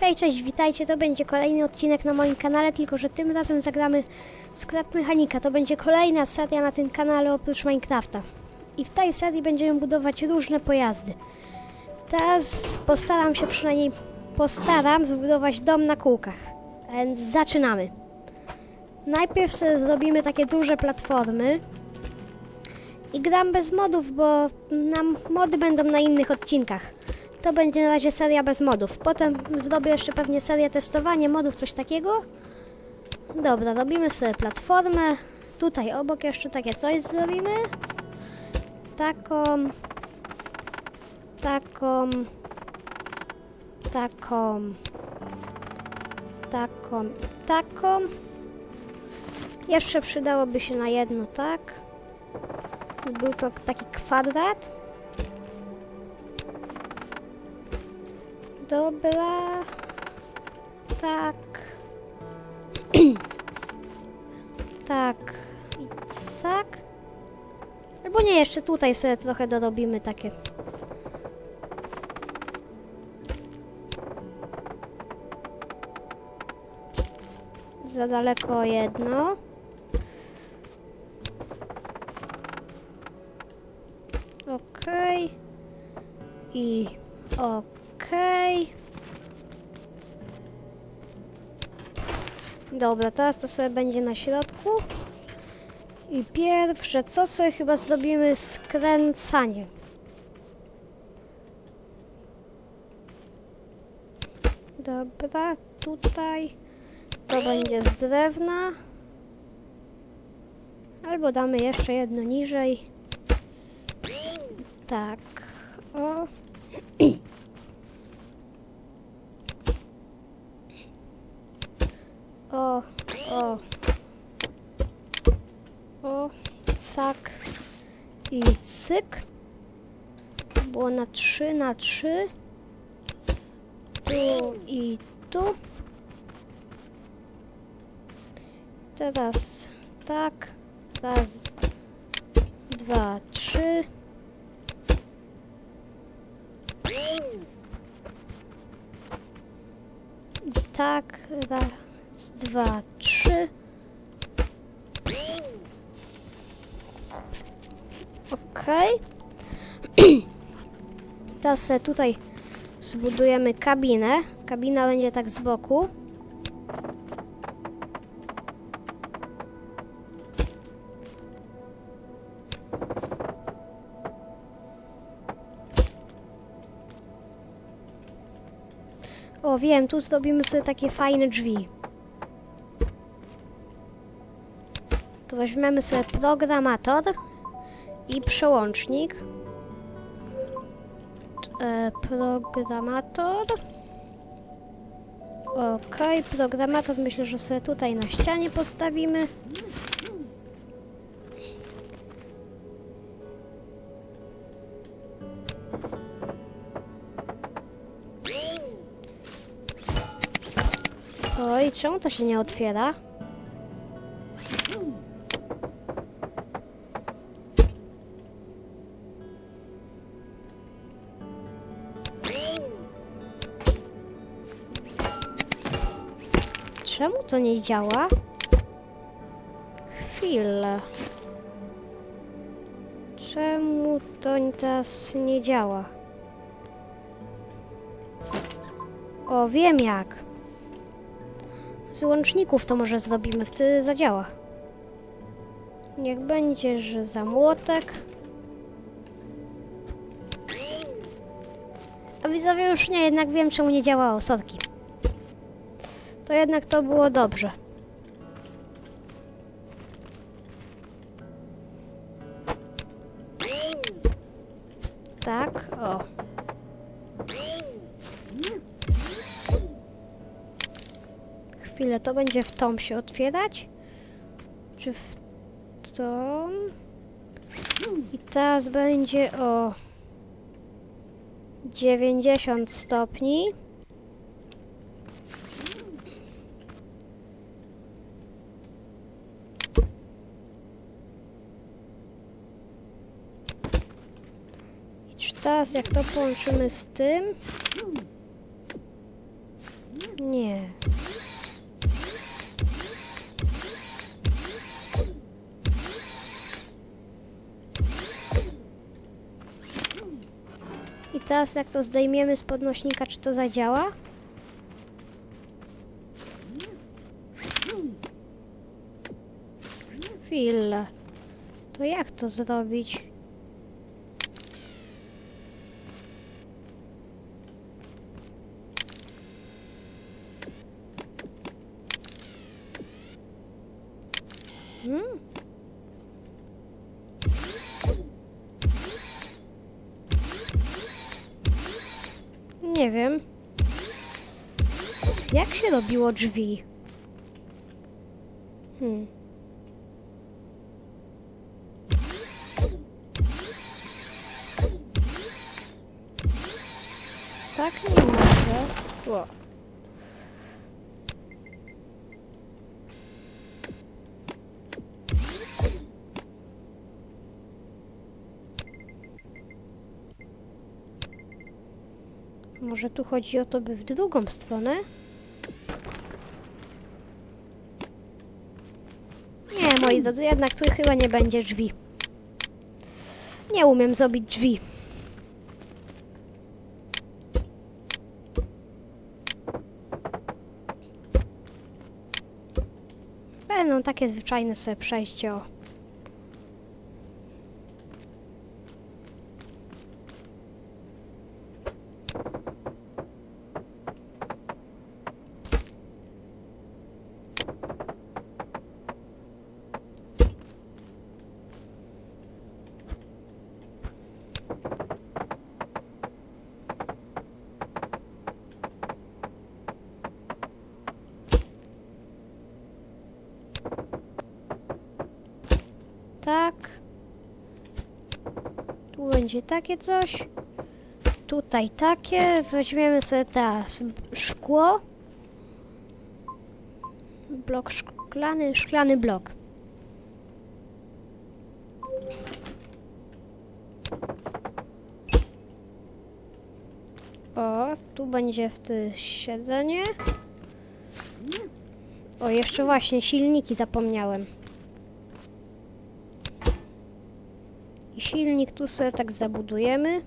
Hej, cześć, witajcie. To będzie kolejny odcinek na moim kanale, tylko że tym razem zagramy w Scrap Mechanika. To będzie kolejna seria na tym kanale oprócz Minecrafta. I w tej serii będziemy budować różne pojazdy. Teraz postaram się przynajmniej postaram zbudować dom na kółkach. Więc zaczynamy. Najpierw sobie zrobimy takie duże platformy. I gram bez modów, bo nam mody będą na innych odcinkach. To będzie na razie seria bez modów. Potem zrobię jeszcze pewnie serię testowania modów, coś takiego. Dobra, robimy sobie platformę. Tutaj obok jeszcze takie coś zrobimy. Taką. Taką. Taką. Taką. Taką. Jeszcze przydałoby się na jedno, tak? Był to taki kwadrat. Dobra. Tak. tak. I cak. Albo nie, jeszcze tutaj sobie trochę dorobimy takie. Za daleko jedno. Okej. I okej. Dobra, teraz to sobie będzie na środku. I pierwsze, co sobie chyba zrobimy skręcanie. Dobra, tutaj to będzie z drewna. Albo damy jeszcze jedno niżej. Tak. O. O, o. O, cak i cyk. Było na 3 na 3. Tu i tu. Teraz tak. Raz, dwa, trzy. I tak, raz, dwa, trzy. Okej. Teraz sobie tutaj zbudujemy kabinę. Kabina będzie tak z boku. O, wiem, tu zrobimy sobie takie fajne drzwi. Weźmiemy sobie programator i przełącznik. E, programator. Ok, programator myślę, że sobie tutaj na ścianie postawimy. Oj, czemu to się nie otwiera? To nie działa? Chwilę. Czemu to teraz nie działa? O, wiem jak. Z łączników to może zrobimy, wtedy zadziała. Niech będzie, że za młotek. A widzowie już nie, jednak wiem czemu nie działało, sorki. To jednak to było dobrze. Tak, o. Chwilę, to będzie w tą się otwierać? Czy w tą? I teraz będzie o 90 stopni. teraz jak to połączymy z tym... Nie. I teraz jak to zdejmiemy z podnośnika, czy to zadziała? Chwilę. To jak to zrobić? Nie wiem. Jak się robiło drzwi? Hmm. Tak nie mogę. Ło. Może tu chodzi o to, by w drugą stronę? Nie, moi drodzy, jednak tu chyba nie będzie drzwi. Nie umiem zrobić drzwi. Będą takie zwyczajne sobie przejście, o. Tak. Tu będzie takie coś. Tutaj takie. Weźmiemy sobie teraz szkło. Blok szklany, szklany blok. O, tu będzie w tym siedzenie. O, jeszcze właśnie silniki zapomniałem. Silnik tu sobie tak zabudujemy.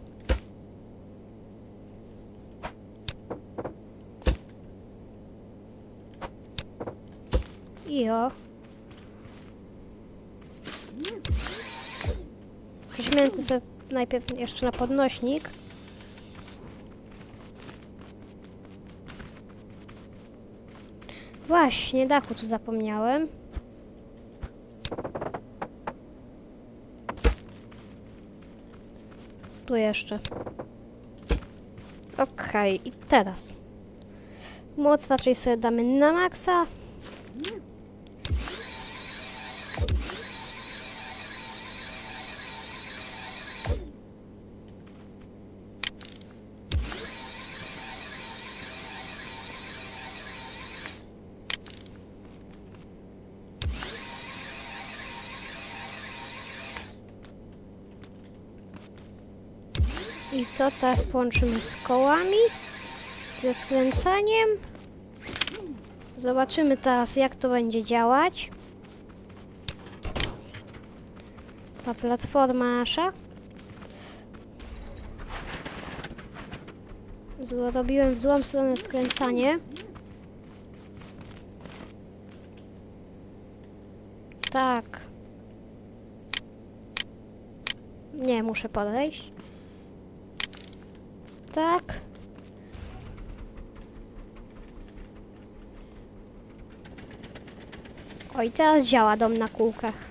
I o. Weźmiemy to sobie najpierw jeszcze na podnośnik. Właśnie, dachu tu zapomniałem. Tu jeszcze. Okej, i teraz. Moc raczej sobie damy na maksa. I to teraz połączymy z kołami, ze skręcaniem. Zobaczymy teraz, jak to będzie działać. Ta platforma nasza. Zrobiłem w złą stronę skręcanie. Tak. Nie, muszę podejść. Tak. Oj, teraz działa dom na kółkach.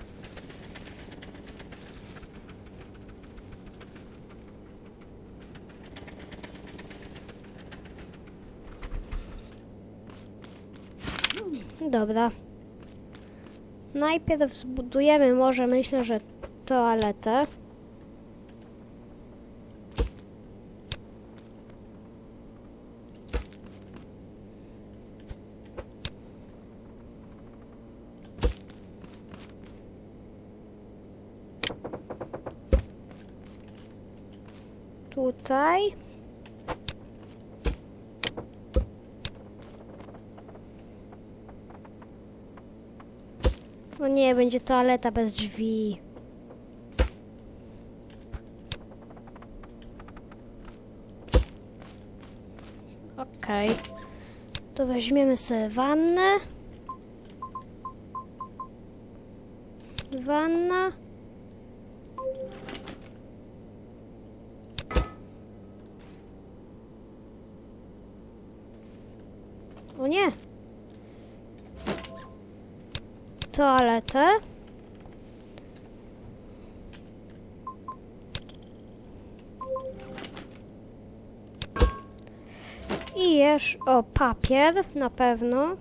Dobra. Najpierw zbudujemy może, myślę, że toaletę. Tutaj. O nie, będzie toaleta bez drzwi. Okej. To weźmiemy sobie wannę. Wanna. O nie. Toaletę. I jesz o papier na pewno.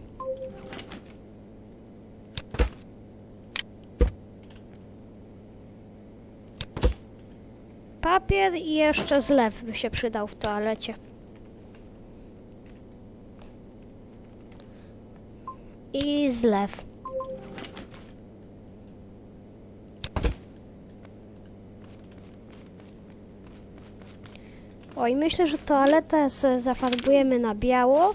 Papier i jeszcze zlew by się przydał w toalecie. I zlew. Oj, myślę, że toaletę zafarbujemy na biało.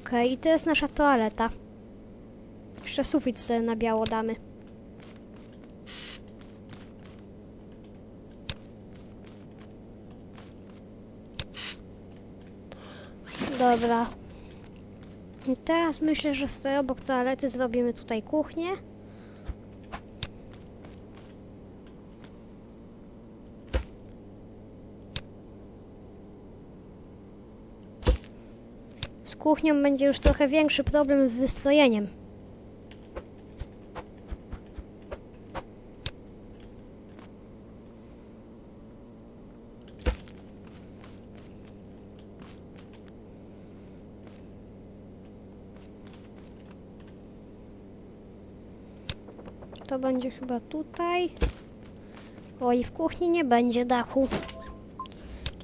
Okej, i to jest nasza toaleta. Jeszcze sufit sobie na biało damy. Dobra. I teraz myślę, że sobie obok toalety zrobimy tutaj kuchnię. Z kuchnią będzie już trochę większy problem z wystrojeniem. To będzie chyba tutaj. Oj, w kuchni nie będzie dachu.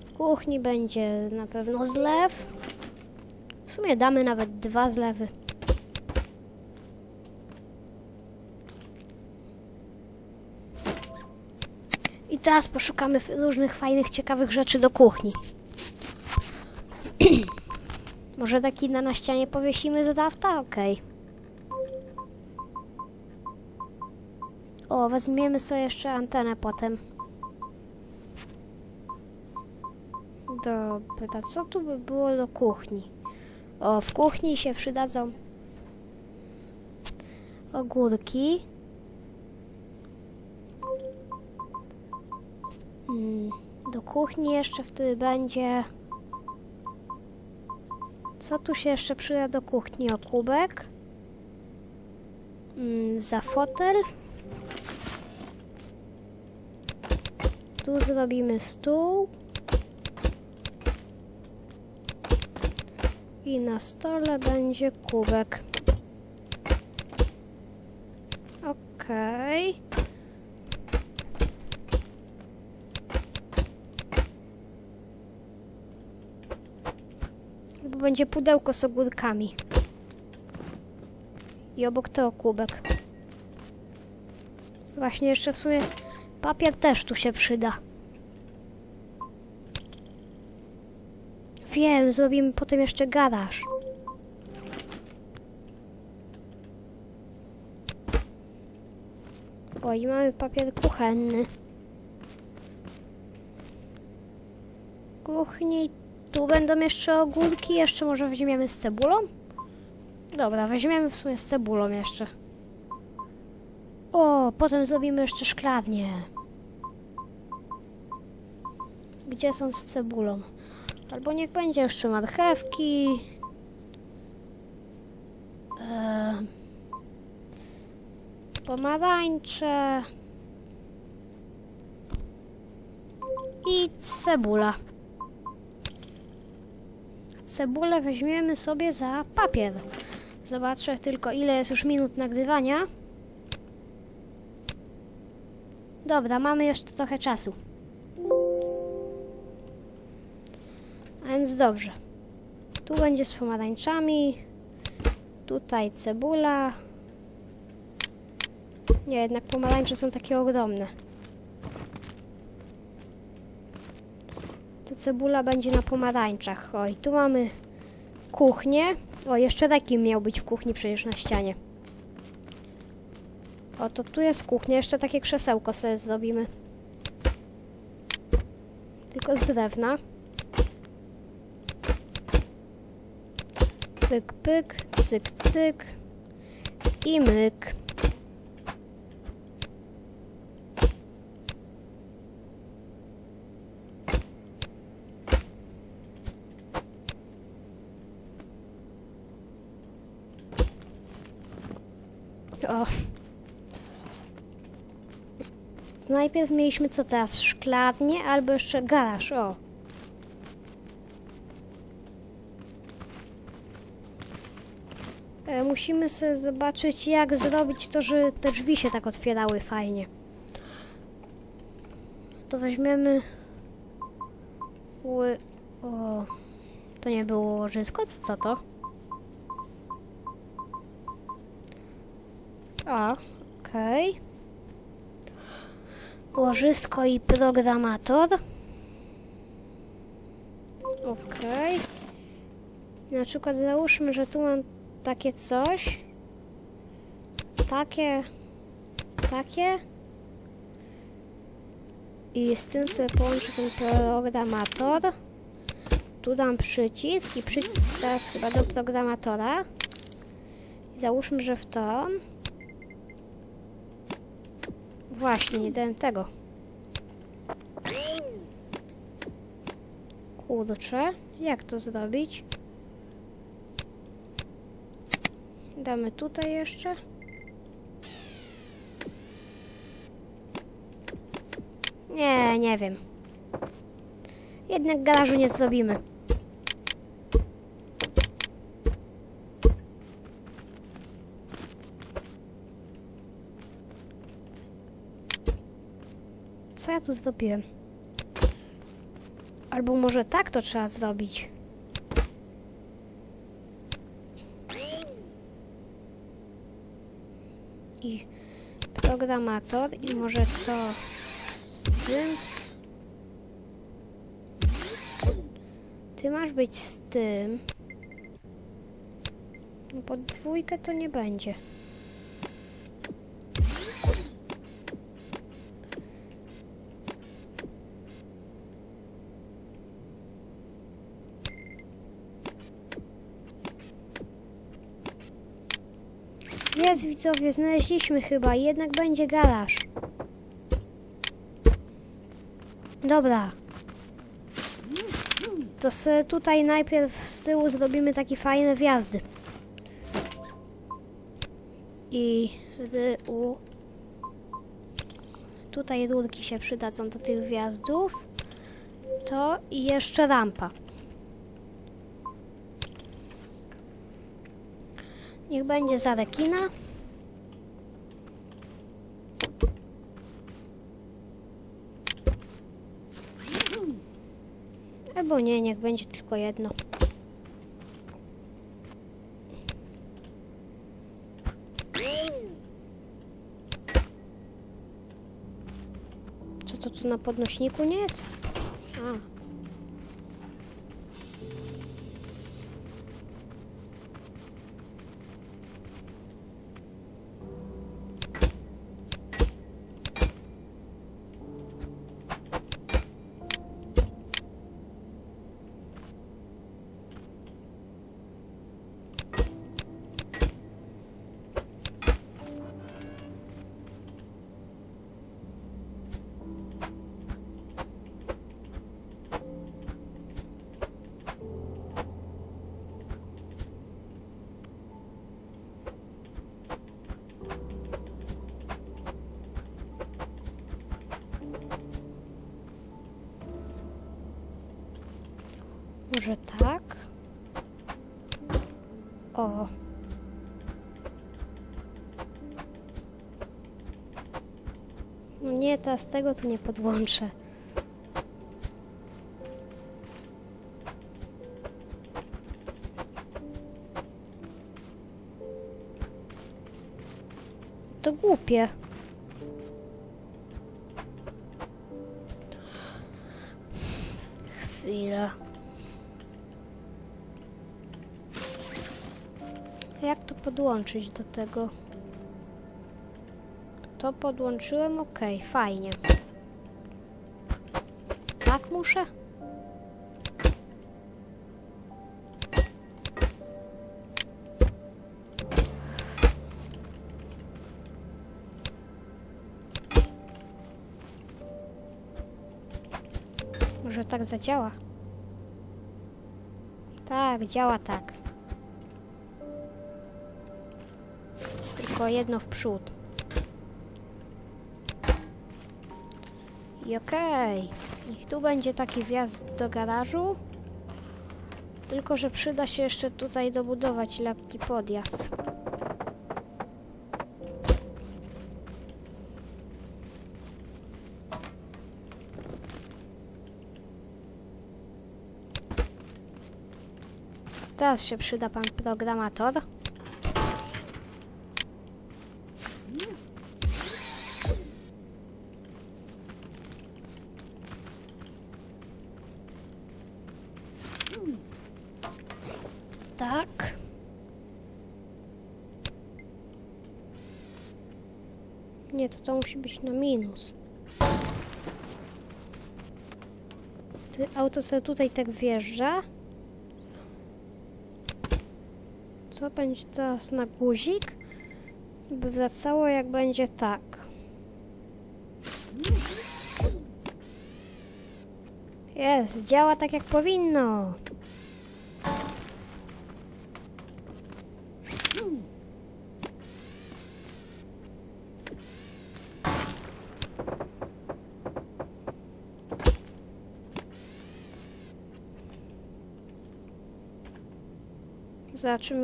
W kuchni będzie na pewno zlew. Sumie damy nawet dwa zlewy. I teraz poszukamy różnych fajnych, ciekawych rzeczy do kuchni. Może taki na, na ścianie powiesimy z dawta? Okej. O, weźmiemy sobie jeszcze antenę potem. Dobra, co tu by było do kuchni? O, w kuchni się przydadzą ogórki. Mm, do kuchni jeszcze wtedy będzie... Co tu się jeszcze przyda do kuchni? O, kubek. Mm, za fotel. Tu zrobimy stół. I na stole będzie kubek. Okej. Bo będzie pudełko z ogórkami. I obok tego kubek. Właśnie jeszcze w sumie papier też tu się przyda. Wiem, zrobimy potem jeszcze garaż. Oj, mamy papier kuchenny. Kuchni. Tu będą jeszcze ogórki. Jeszcze może weźmiemy z cebulą? Dobra, weźmiemy w sumie z cebulą jeszcze. O, potem zrobimy jeszcze szklarnię. Gdzie są z cebulą? Albo niech będzie jeszcze marchewki. Em, pomarańcze. I cebula. Cebulę weźmiemy sobie za papier. Zobaczę tylko ile jest już minut nagrywania. Dobra, mamy jeszcze trochę czasu. Więc dobrze. Tu będzie z pomarańczami. Tutaj cebula. Nie, jednak pomarańcze są takie ogromne. To cebula będzie na pomarańczach. Oj, tu mamy kuchnię. O, jeszcze taki miał być w kuchni przecież na ścianie. O, to tu jest kuchnia. Jeszcze takie krzesełko sobie zrobimy. Tylko z drewna. Pyk, pyk, cyk, cyk i myk. O. Najpierw mieliśmy co teraz? Szklarnię albo jeszcze garaż, o. Musimy sobie zobaczyć, jak zrobić to, że te drzwi się tak otwierały fajnie. To weźmiemy... Ły... O... To nie było łożysko? Co, to? O, okej. Łożysko i programator. Okej. Na przykład załóżmy, że tu mam takie coś. Takie. Takie. I z tym sobie połączę ten programator. Tu dam przycisk i przycisk teraz chyba do programatora. I załóżmy, że w to. Właśnie, nie dałem tego. Kurczę, jak to zrobić? Damy tutaj jeszcze. Nie, nie wiem. Jednak garażu nie zrobimy. Co ja tu zrobiłem? Albo może tak to trzeba zrobić. I programator i może to z tym. Ty masz być z tym. No pod dwójkę to nie będzie. Jest widzowie, znaleźliśmy chyba, jednak będzie garaż. Dobra. To sobie tutaj najpierw z tyłu zrobimy takie fajne wjazdy. I. Tutaj rurki się przydadzą do tych wjazdów. To i jeszcze rampa. Niech będzie za rekina. Albo nie, niech będzie tylko jedno. Co to tu na podnośniku nie jest? A. Może tak? O. No nie teraz tego tu nie podłączę. To głupie. Chwila. Jak to podłączyć do tego? To podłączyłem, ok, fajnie. Tak muszę? Może tak zadziała? Tak, działa tak. Jedno w przód. I okej. Niech tu będzie taki wjazd do garażu. Tylko, że przyda się jeszcze tutaj dobudować lekki podjazd. Teraz się przyda pan programator. Tak. Nie, to to musi być na minus. Auto sobie tutaj tak wjeżdża. Co będzie teraz na guzik? By wracało jak będzie tak. Jest, działa tak jak powinno.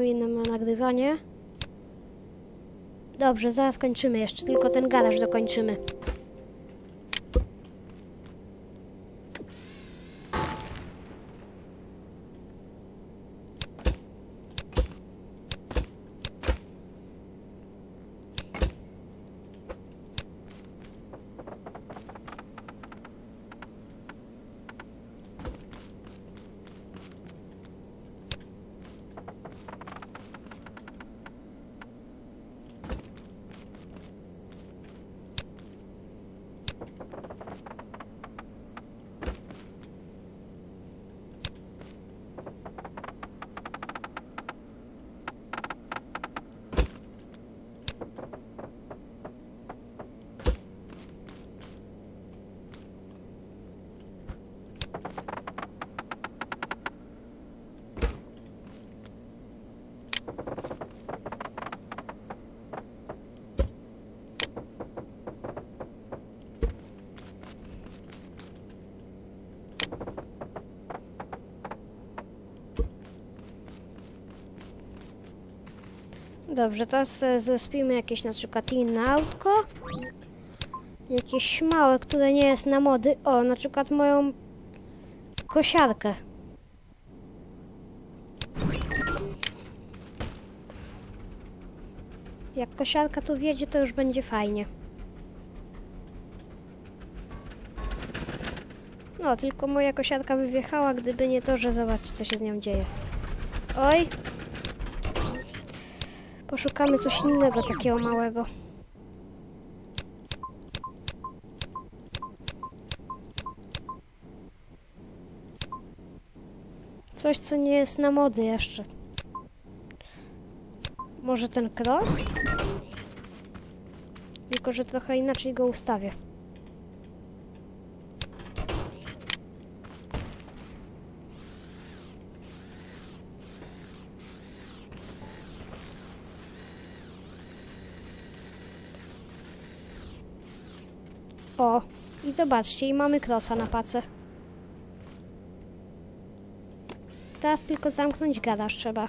Ile ma nagrywanie. Dobrze, zaraz kończymy jeszcze, tylko ten garaż dokończymy. Dobrze, teraz zespimy jakieś na przykład inne autko. Jakieś małe, które nie jest na mody. O, na przykład moją kosiarkę. Jak kosiarka tu wjedzie, to już będzie fajnie. No, tylko moja kosiarka by wjechała, gdyby nie to, że zobacz, co się z nią dzieje. Oj, Poszukamy coś innego takiego małego. Coś, co nie jest na mody jeszcze. Może ten cross? Tylko, że trochę inaczej go ustawię. O, zobaczcie, i mamy krosa na pace. Teraz tylko zamknąć garaż trzeba.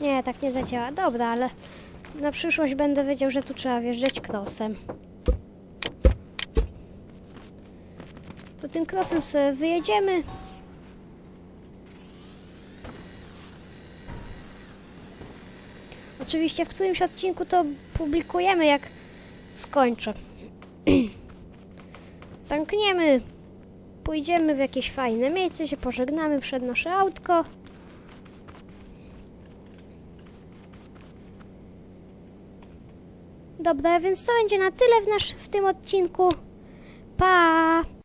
Nie, tak nie zadziała. Dobra, ale na przyszłość będę wiedział, że tu trzeba wjeżdżać krosem. To tym krosem sobie wyjedziemy. Oczywiście w którymś odcinku to publikujemy, jak skończę. Zamkniemy. Pójdziemy w jakieś fajne miejsce, się pożegnamy przed nasze autko. Dobra, więc to będzie na tyle w, nasz, w tym odcinku. Pa!